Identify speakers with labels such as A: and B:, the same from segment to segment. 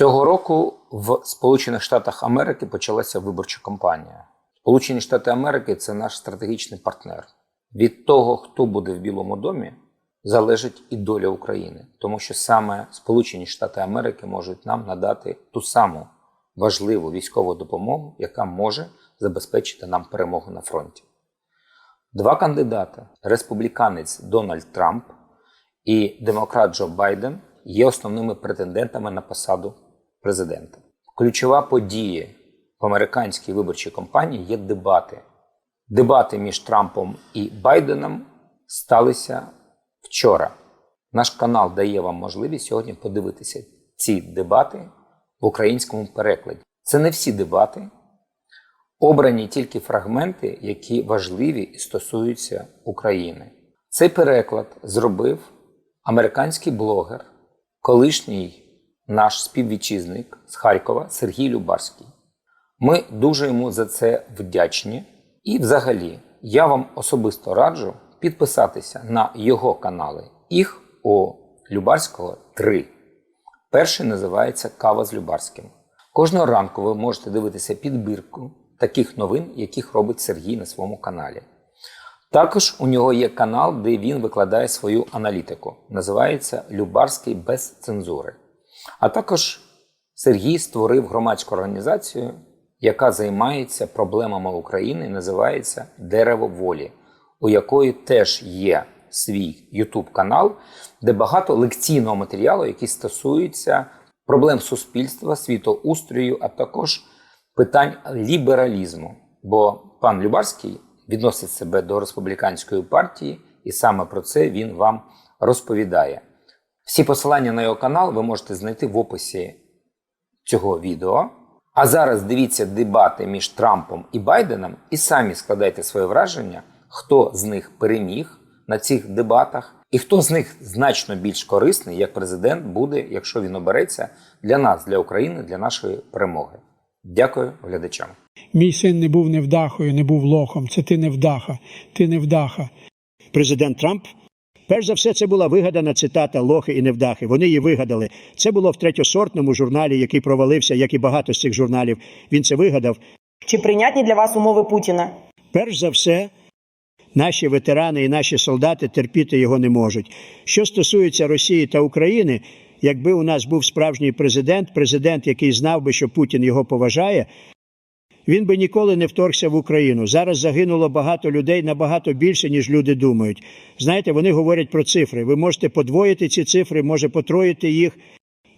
A: Цього року в Сполучених Штатах Америки почалася виборча кампанія. Сполучені Штати Америки це наш стратегічний партнер. Від того, хто буде в Білому домі, залежить і доля України, тому що саме Сполучені Штати Америки можуть нам надати ту саму важливу військову допомогу, яка може забезпечити нам перемогу на фронті. Два кандидати: республіканець Дональд Трамп і демократ Джо Байден є основними претендентами на посаду президента. Ключова подія в американській виборчій кампанії є дебати. Дебати між Трампом і Байденом сталися вчора. Наш канал дає вам можливість сьогодні подивитися ці дебати в українському перекладі. Це не всі дебати, обрані тільки фрагменти, які важливі і стосуються України. Цей переклад зробив американський блогер, колишній наш співвітчизник з Харкова Сергій Любарський. Ми дуже йому за це вдячні. І, взагалі, я вам особисто раджу підписатися на його канали. Їх у Любарського три. Перший називається Кава з Любарським. Кожного ранку ви можете дивитися підбірку таких новин, яких робить Сергій на своєму каналі. Також у нього є канал, де він викладає свою аналітику. Називається Любарський без цензури. А також Сергій створив громадську організацію, яка займається проблемами України, називається Дерево волі, у якої теж є свій YouTube канал, де багато лекційного матеріалу, який стосується проблем суспільства, світоустрою, а також питань лібералізму. Бо пан Любарський відносить себе до республіканської партії, і саме про це він вам розповідає. Всі посилання на його канал ви можете знайти в описі цього відео. А зараз дивіться дебати між Трампом і Байденом і самі складайте своє враження, хто з них переміг на цих дебатах, і хто з них значно більш корисний як президент буде, якщо він обереться для нас, для України, для нашої перемоги. Дякую глядачам.
B: Мій син не був невдахою, не був лохом. Це ти невдаха, ти невдаха.
C: президент Трамп. Перш за все, це була вигадана цитата Лохи і Невдахи. Вони її вигадали. Це було в третьосортному журналі, який провалився, як і багато з цих журналів. Він це вигадав.
D: Чи прийнятні для вас умови Путіна?
C: Перш за все, наші ветерани і наші солдати терпіти його не можуть. Що стосується Росії та України, якби у нас був справжній президент, президент, який знав би, що Путін його поважає, він би ніколи не вторгся в Україну. Зараз загинуло багато людей набагато більше, ніж люди думають. Знаєте, вони говорять про цифри. Ви можете подвоїти ці цифри, може потроїти їх.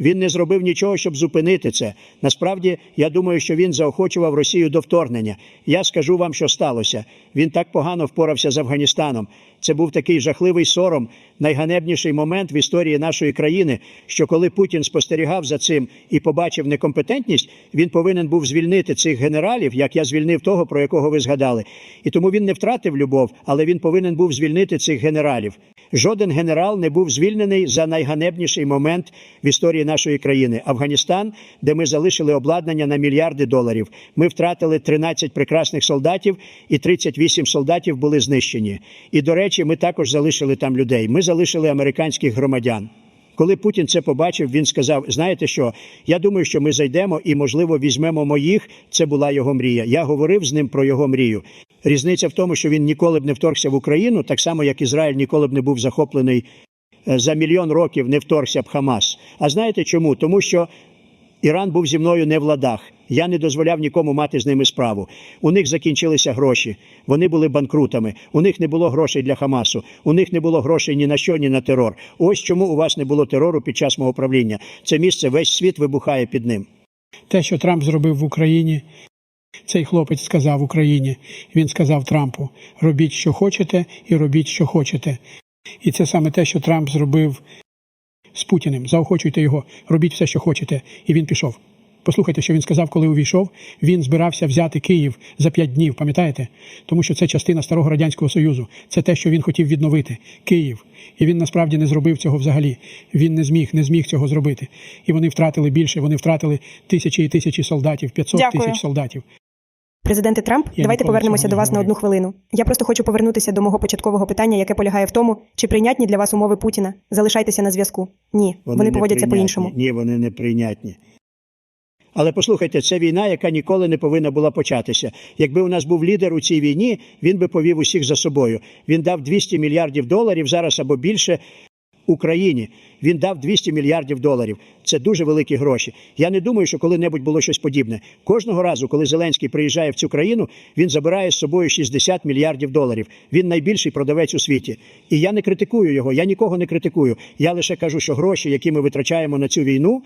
C: Він не зробив нічого, щоб зупинити це. Насправді, я думаю, що він заохочував Росію до вторгнення. Я скажу вам, що сталося. Він так погано впорався з Афганістаном. Це був такий жахливий сором, найганебніший момент в історії нашої країни. Що коли Путін спостерігав за цим і побачив некомпетентність, він повинен був звільнити цих генералів, як я звільнив того, про якого ви згадали. І тому він не втратив любов, але він повинен був звільнити цих генералів. Жоден генерал не був звільнений за найганебніший момент в історії нашої країни Афганістан, де ми залишили обладнання на мільярди доларів. Ми втратили 13 прекрасних солдатів, і 38 солдатів були знищені. І до речі, ми також залишили там людей. Ми залишили американських громадян. Коли Путін це побачив, він сказав: знаєте що? Я думаю, що ми зайдемо і, можливо, візьмемо моїх. Це була його мрія. Я говорив з ним про його мрію. Різниця в тому, що він ніколи б не вторгся в Україну, так само як Ізраїль ніколи б не був захоплений е, за мільйон років, не вторгся б Хамас. А знаєте чому? Тому що Іран був зі мною не в ладах. Я не дозволяв нікому мати з ними справу. У них закінчилися гроші. Вони були банкрутами. У них не було грошей для Хамасу. У них не було грошей ні на що, ні на терор. Ось чому у вас не було терору під час мого правління. Це місце весь світ вибухає під ним.
B: Те, що Трамп зробив в Україні, цей хлопець сказав Україні. Він сказав Трампу: робіть, що хочете, і робіть, що хочете. І це саме те, що Трамп зробив з Путіним. Заохочуйте його, робіть все, що хочете. І він пішов. Послухайте, що він сказав, коли увійшов. Він збирався взяти Київ за п'ять днів, пам'ятаєте? Тому що це частина старого радянського союзу. Це те, що він хотів відновити Київ. І він насправді не зробив цього взагалі. Він не зміг, не зміг цього зробити. І вони втратили більше. Вони втратили тисячі і тисячі солдатів, 500
D: Дякую.
B: тисяч солдатів.
D: Президенте Трамп,
B: Я
D: давайте повернемося до вас на одну хвилину. Я просто хочу повернутися до мого початкового питання, яке полягає в тому, чи прийнятні для вас умови Путіна. Залишайтеся на зв'язку. Ні, вони,
C: не
D: поводяться по-іншому.
C: Ні, вони не прийнятні. Але послухайте, це війна, яка ніколи не повинна була початися. Якби у нас був лідер у цій війні, він би повів усіх за собою. Він дав 200 мільярдів доларів зараз або більше Україні. Він дав 200 мільярдів доларів. Це дуже великі гроші. Я не думаю, що коли-небудь було щось подібне. Кожного разу, коли Зеленський приїжджає в цю країну, він забирає з собою 60 мільярдів доларів. Він найбільший продавець у світі. І я не критикую його, я нікого не критикую. Я лише кажу, що гроші, які ми витрачаємо на цю війну,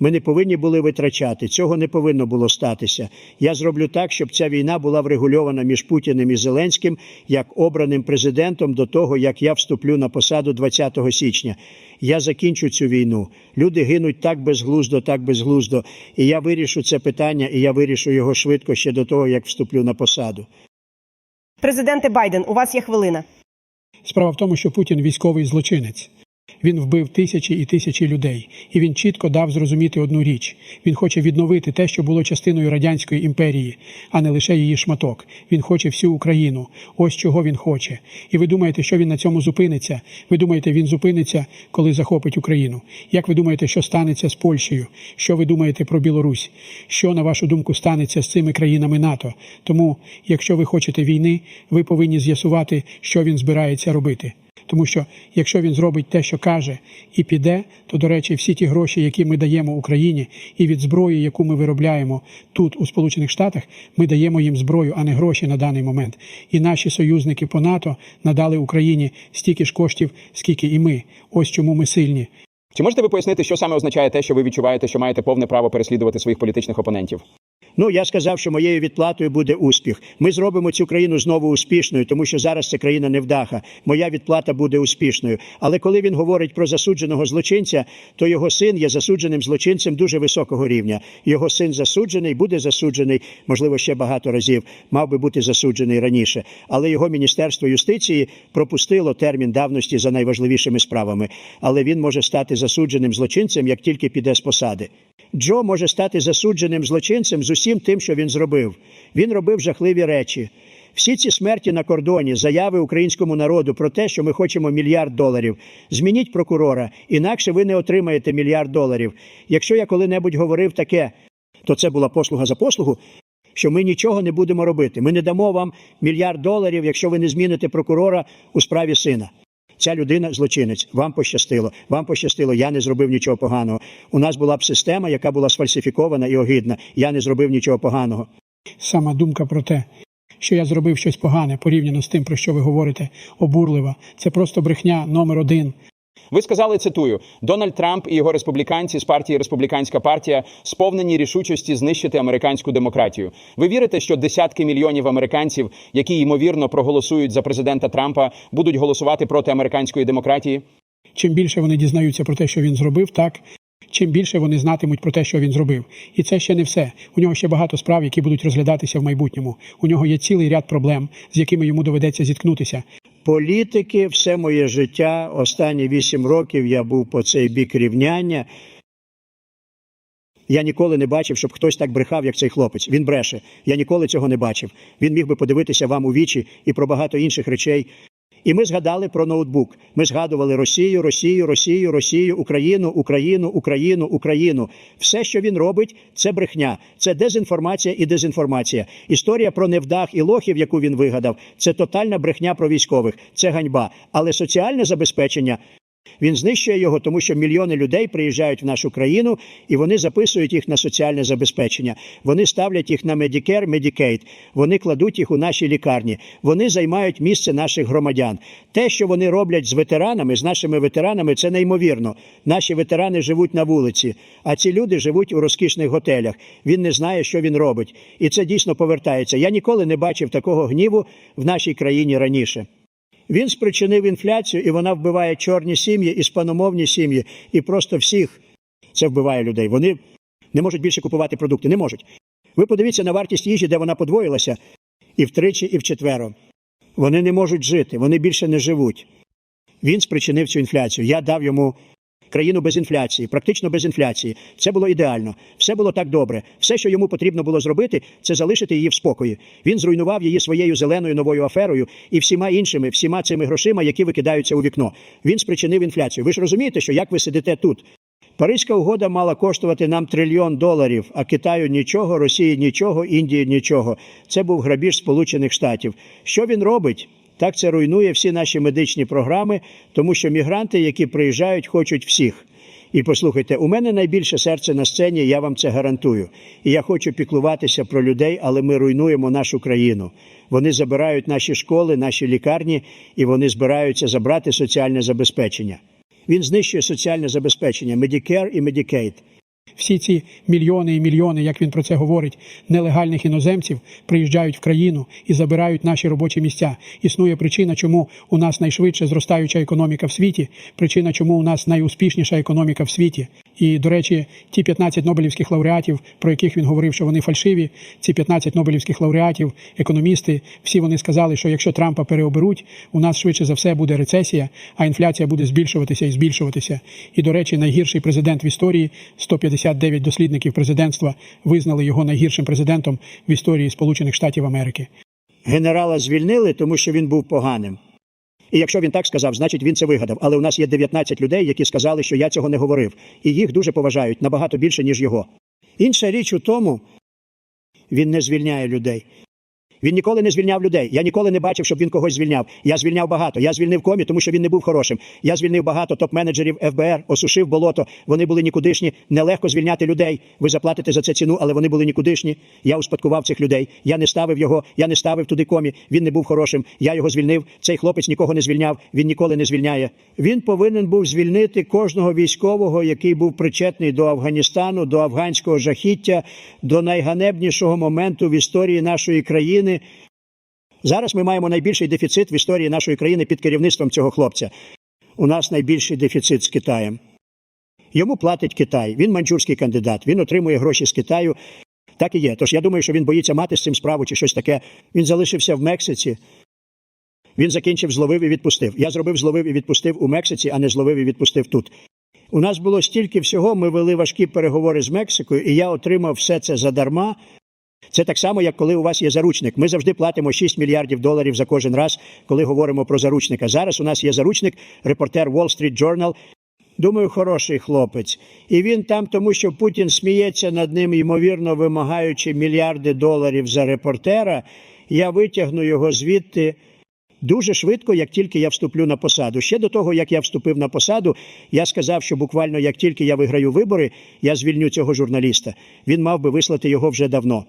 C: ми не повинні були витрачати. Цього не повинно було статися. Я зроблю так, щоб ця війна була врегульована між Путіним і Зеленським як обраним президентом до того, як я вступлю на посаду 20 січня. Я закінчу цю війну. Люди гинуть так безглуздо, так безглуздо. І я вирішу це питання, і я вирішу його швидко ще до того, як вступлю на посаду.
D: Президенте Байден, у вас є хвилина.
B: Справа в тому, що Путін військовий злочинець. Він вбив тисячі і тисячі людей, і він чітко дав зрозуміти одну річ: він хоче відновити те, що було частиною радянської імперії, а не лише її шматок. Він хоче всю Україну. Ось чого він хоче. І ви думаєте, що він на цьому зупиниться? Ви думаєте, він зупиниться, коли захопить Україну? Як ви думаєте, що станеться з Польщею? Що ви думаєте про Білорусь? Що на вашу думку станеться з цими країнами НАТО? Тому, якщо ви хочете війни, ви повинні з'ясувати, що він збирається робити. Тому що якщо він зробить те, що каже, і піде, то до речі, всі ті гроші, які ми даємо Україні, і від зброї, яку ми виробляємо тут, у Сполучених Штатах, ми даємо їм зброю, а не гроші на даний момент. І наші союзники по НАТО надали Україні стільки ж коштів, скільки і ми. Ось чому ми сильні.
E: Чи можете ви пояснити, що саме означає те, що ви відчуваєте, що маєте повне право переслідувати своїх політичних опонентів?
C: Ну, я сказав, що моєю відплатою буде успіх. Ми зробимо цю країну знову успішною, тому що зараз це країна невдаха. Моя відплата буде успішною. Але коли він говорить про засудженого злочинця, то його син є засудженим злочинцем дуже високого рівня. Його син засуджений, буде засуджений, можливо, ще багато разів. Мав би бути засуджений раніше. Але його міністерство юстиції пропустило термін давності за найважливішими справами. Але він може стати засудженим злочинцем, як тільки піде з посади. Джо може стати засудженим злочинцем з усім тим, що він зробив. Він робив жахливі речі. Всі ці смерті на кордоні, заяви українському народу про те, що ми хочемо мільярд доларів. Змініть прокурора, інакше ви не отримаєте мільярд доларів. Якщо я коли-небудь говорив таке, то це була послуга за послугу. Що ми нічого не будемо робити. Ми не дамо вам мільярд доларів, якщо ви не зміните прокурора у справі сина. Ця людина злочинець. Вам пощастило. Вам пощастило. Я не зробив нічого поганого. У нас була б система, яка була сфальсифікована і огидна. Я не зробив нічого поганого.
B: Сама думка про те, що я зробив щось погане порівняно з тим, про що ви говорите, обурлива. Це просто брехня номер один.
E: Ви сказали, цитую: Дональд Трамп і його республіканці з партії Республіканська партія сповнені рішучості знищити американську демократію. Ви вірите, що десятки мільйонів американців, які ймовірно проголосують за президента Трампа, будуть голосувати проти американської демократії?
B: Чим більше вони дізнаються про те, що він зробив, так чим більше вони знатимуть про те, що він зробив. І це ще не все. У нього ще багато справ, які будуть розглядатися в майбутньому. У нього є цілий ряд проблем, з якими йому доведеться зіткнутися.
C: Політики, все моє життя, останні вісім років я був по цей бік рівняння. Я ніколи не бачив, щоб хтось так брехав, як цей хлопець. Він бреше. Я ніколи цього не бачив. Він міг би подивитися вам у вічі і про багато інших речей. І ми згадали про ноутбук. Ми згадували Росію, Росію, Росію, Росію, Україну, Україну, Україну, Україну. Все, що він робить, це брехня, це дезінформація і дезінформація. Історія про невдах і лохів, яку він вигадав, це тотальна брехня про військових, це ганьба. Але соціальне забезпечення. Він знищує його, тому що мільйони людей приїжджають в нашу країну і вони записують їх на соціальне забезпечення. Вони ставлять їх на Medicare, Medicaid. Вони кладуть їх у наші лікарні. Вони займають місце наших громадян. Те, що вони роблять з ветеранами, з нашими ветеранами, це неймовірно. Наші ветерани живуть на вулиці, а ці люди живуть у розкішних готелях. Він не знає, що він робить, і це дійсно повертається. Я ніколи не бачив такого гніву в нашій країні раніше. Він спричинив інфляцію, і вона вбиває чорні сім'ї, іспаномовні сім'ї, і просто всіх це вбиває людей. Вони не можуть більше купувати продукти, не можуть. Ви подивіться на вартість їжі, де вона подвоїлася, і втричі, і вчетверо. Вони не можуть жити, вони більше не живуть. Він спричинив цю інфляцію. Я дав йому країну без інфляції, практично без інфляції. Це було ідеально. Все було так добре. Все, що йому потрібно було зробити, це залишити її в спокої. Він зруйнував її своєю зеленою новою аферою і всіма іншими, всіма цими грошима, які викидаються у вікно. Він спричинив інфляцію. Ви ж розумієте, що як ви сидите тут? Паризька угода мала коштувати нам трильйон доларів, а Китаю нічого, Росії нічого, Індії нічого. Це був грабіж Сполучених Штатів. Що він робить? Так це руйнує всі наші медичні програми, тому що мігранти, які приїжджають, хочуть всіх. І послухайте, у мене найбільше серце на сцені, я вам це гарантую. І я хочу піклуватися про людей, але ми руйнуємо нашу країну. Вони забирають наші школи, наші лікарні, і вони збираються забрати соціальне забезпечення. Він знищує соціальне забезпечення Medicare і Medicaid.
B: Всі ці мільйони і мільйони, як він про це говорить, нелегальних іноземців приїжджають в країну і забирають наші робочі місця. Існує причина, чому у нас найшвидше зростаюча економіка в світі, причина, чому у нас найуспішніша економіка в світі. І, до речі, ті 15 нобелівських лауреатів, про яких він говорив, що вони фальшиві, ці 15 нобелівських лауреатів, економісти, всі вони сказали, що якщо Трампа переоберуть, у нас швидше за все буде рецесія, а інфляція буде збільшуватися і збільшуватися. І, до речі, найгірший президент в історії 159 дослідників президентства визнали його найгіршим президентом в історії Сполучених Штатів Америки.
C: Генерала звільнили, тому що він був поганим. І якщо він так сказав, значить він це вигадав. Але у нас є 19 людей, які сказали, що я цього не говорив. І їх дуже поважають набагато більше, ніж його. Інша річ у тому, він не звільняє людей. Він ніколи не звільняв людей. Я ніколи не бачив, щоб він когось звільняв. Я звільняв багато. Я звільнив комі, тому що він не був хорошим. Я звільнив багато топ-менеджерів ФБР, осушив болото. Вони були нікудишні. Нелегко звільняти людей. Ви заплатите за це ціну, але вони були нікудишні. Я успадкував цих людей. Я не ставив його, я не ставив туди комі. Він не був хорошим. Я його звільнив. Цей хлопець нікого не звільняв. Він ніколи не звільняє. Він повинен був звільнити кожного військового, який був причетний до Афганістану, до афганського жахіття, до найганебнішого моменту в історії нашої країни. Зараз ми маємо найбільший дефіцит в історії нашої країни під керівництвом цього хлопця. У нас найбільший дефіцит з Китаєм. Йому платить Китай. Він маньчжурський кандидат. Він отримує гроші з Китаю. Так і є. Тож я думаю, що він боїться мати з цим справу чи щось таке. Він залишився в Мексиці. Він закінчив, зловив і відпустив. Я зробив зловив і відпустив у Мексиці, а не зловив і відпустив тут. У нас було стільки всього. Ми вели важкі переговори з Мексикою, і я отримав все це задарма. Це так само, як коли у вас є заручник. Ми завжди платимо 6 мільярдів доларів за кожен раз, коли говоримо про заручника. Зараз у нас є заручник, репортер Wall Street Journal. Думаю, хороший хлопець. І він там, тому що Путін сміється над ним, ймовірно, вимагаючи мільярди доларів за репортера. Я витягну його звідти дуже швидко, як тільки я вступлю на посаду. Ще до того, як я вступив на посаду, я сказав, що буквально як тільки я виграю вибори, я звільню цього журналіста. Він мав би вислати його вже давно.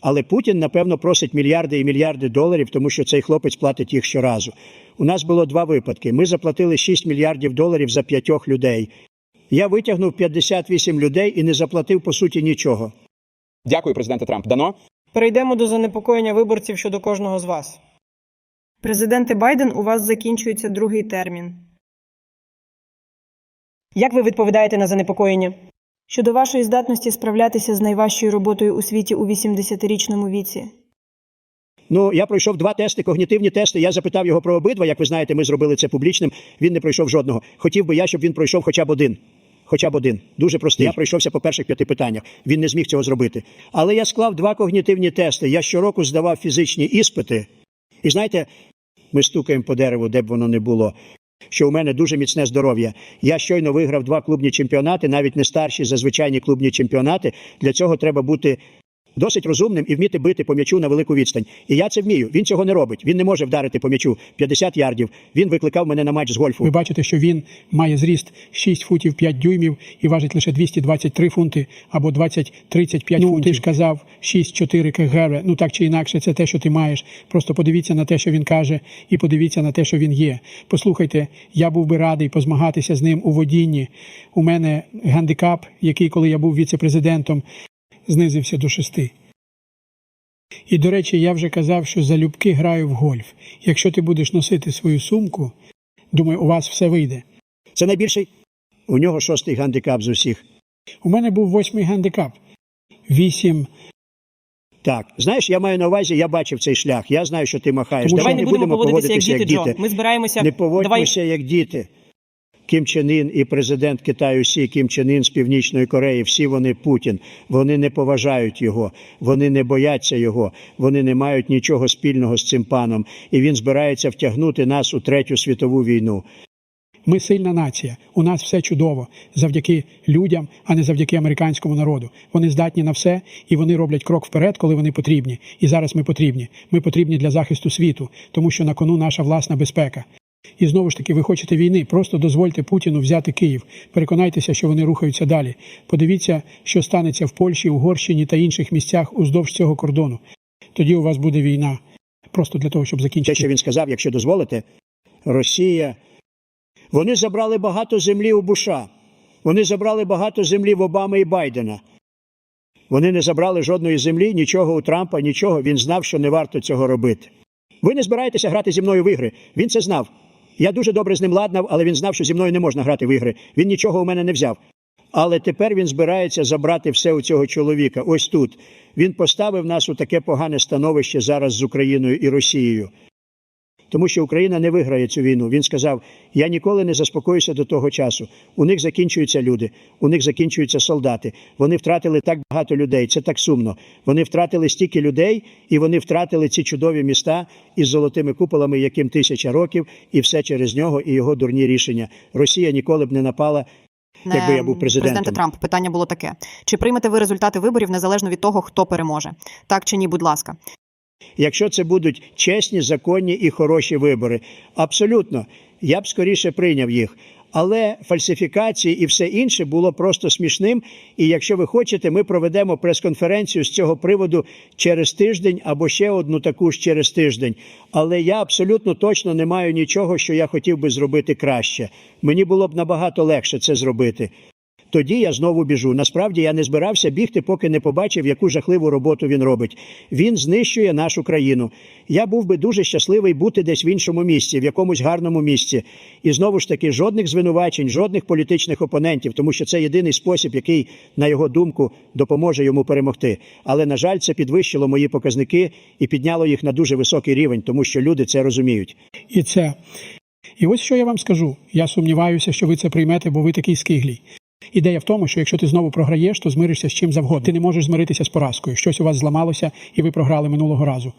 C: Але Путін, напевно, просить мільярди і мільярди доларів, тому що цей хлопець платить їх щоразу. У нас було два випадки. Ми заплатили 6 мільярдів доларів за п'ятьох людей. Я витягнув 58 людей і не заплатив по суті нічого.
E: Дякую, президенте Трамп. Дано.
F: Перейдемо до занепокоєння виборців щодо кожного з вас.
D: Президенте Байден, у вас закінчується другий термін.
F: Як ви відповідаєте на занепокоєння?
D: Щодо вашої здатності справлятися з найважчою роботою у світі у 80-річному віці.
C: Ну, я пройшов два тести, когнітивні тести. Я запитав його про обидва. Як ви знаєте, ми зробили це публічним. Він не пройшов жодного. Хотів би я, щоб він пройшов хоча б один. Хоча б один. Дуже простий. Я пройшовся по перших п'яти питаннях. Він не зміг цього зробити. Але я склав два когнітивні тести. Я щороку здавав фізичні іспити. І знаєте, ми стукаємо по дереву, де б воно не було. Що у мене дуже міцне здоров'я. Я щойно виграв два клубні чемпіонати, навіть не старші за звичайні клубні чемпіонати. Для цього треба бути досить розумним і вміти бити по м'ячу на велику відстань. І я це вмію. Він цього не робить. Він не може вдарити по м'ячу 50 ярдів. Він викликав мене на матч з гольфу.
B: Ви бачите, що він має зріст 6 футів 5 дюймів і важить лише 223 фунти або 20-35 ну, фунтів. Ти ж казав 6-4 кг. Ну так чи інакше, це те, що ти маєш. Просто подивіться на те, що він каже, і подивіться на те, що він є. Послухайте, я був би радий позмагатися з ним у водінні. У мене гандикап, який, коли я був віце-президентом, знизився до шести. І, до речі, я вже казав, що залюбки граю в гольф. Якщо ти будеш носити свою сумку, думаю, у вас все вийде.
C: Це найбільший. У нього шостий гандикап з усіх.
B: У мене був восьмий гандикап. Вісім.
C: Так, знаєш, я маю на увазі, я бачив цей шлях. Я знаю, що ти махаєш.
B: Тому
C: Давай не
F: будемо поводитися як діти, Джо. Ми збираємося.
C: Не
F: Давай
C: як діти. Кім Чен Ін і президент Китаю Сі Кім Чен Ін з Північної Кореї, всі вони Путін. Вони не поважають його, вони не бояться його, вони не мають нічого спільного з цим паном. І він збирається втягнути нас у третю світову війну.
B: Ми сильна нація. У нас все чудово завдяки людям, а не завдяки американському народу. Вони здатні на все і вони роблять крок вперед, коли вони потрібні. І зараз ми потрібні. Ми потрібні для захисту світу, тому що на кону наша власна безпека. І знову ж таки, ви хочете війни, просто дозвольте Путіну взяти Київ. Переконайтеся, що вони рухаються далі. Подивіться, що станеться в Польщі, Угорщині та інших місцях уздовж цього кордону. Тоді у вас буде війна. Просто для того, щоб закінчити.
C: Те, що він сказав, якщо дозволите, Росія. Вони забрали багато землі у Буша. Вони забрали багато землі в Обами і Байдена. Вони не забрали жодної землі, нічого у Трампа, нічого. Він знав, що не варто цього робити. Ви не збираєтеся грати зі мною в ігри. Він це знав. Я дуже добре з ним ладнав, але він знав, що зі мною не можна грати в ігри. Він нічого у мене не взяв. Але тепер він збирається забрати все у цього чоловіка. Ось тут. Він поставив нас у таке погане становище зараз з Україною і Росією. Тому що Україна не виграє цю війну. Він сказав: я ніколи не заспокоюся до того часу. У них закінчуються люди, у них закінчуються солдати. Вони втратили так багато людей. Це так сумно. Вони втратили стільки людей, і вони втратили ці чудові міста із золотими куполами, яким тисяча років, і все через нього і його дурні рішення. Росія ніколи б не напала. Якби я був президентом.
G: Президенте Трамп, питання було таке: чи приймете ви результати виборів незалежно від того, хто переможе? Так чи ні, будь ласка.
C: Якщо це будуть чесні, законні і хороші вибори, абсолютно, я б скоріше прийняв їх. Але фальсифікації і все інше було просто смішним. І якщо ви хочете, ми проведемо прес-конференцію з цього приводу через тиждень або ще одну таку ж через тиждень. Але я абсолютно точно не маю нічого, що я хотів би зробити краще. Мені було б набагато легше це зробити. Тоді я знову біжу. Насправді я не збирався бігти, поки не побачив, яку жахливу роботу він робить. Він знищує нашу країну. Я був би дуже щасливий бути десь в іншому місці, в якомусь гарному місці. І знову ж таки, жодних звинувачень, жодних політичних опонентів, тому що це єдиний спосіб, який, на його думку, допоможе йому перемогти. Але на жаль, це підвищило мої показники і підняло їх на дуже високий рівень, тому що люди це розуміють.
B: І це. І ось що я вам скажу. Я сумніваюся, що ви це приймете, бо ви такий скиглій. Ідея в тому, що якщо ти знову програєш, то змиришся з чим завгодно. Ти не можеш змиритися з поразкою. Щось у вас зламалося, і ви програли минулого разу.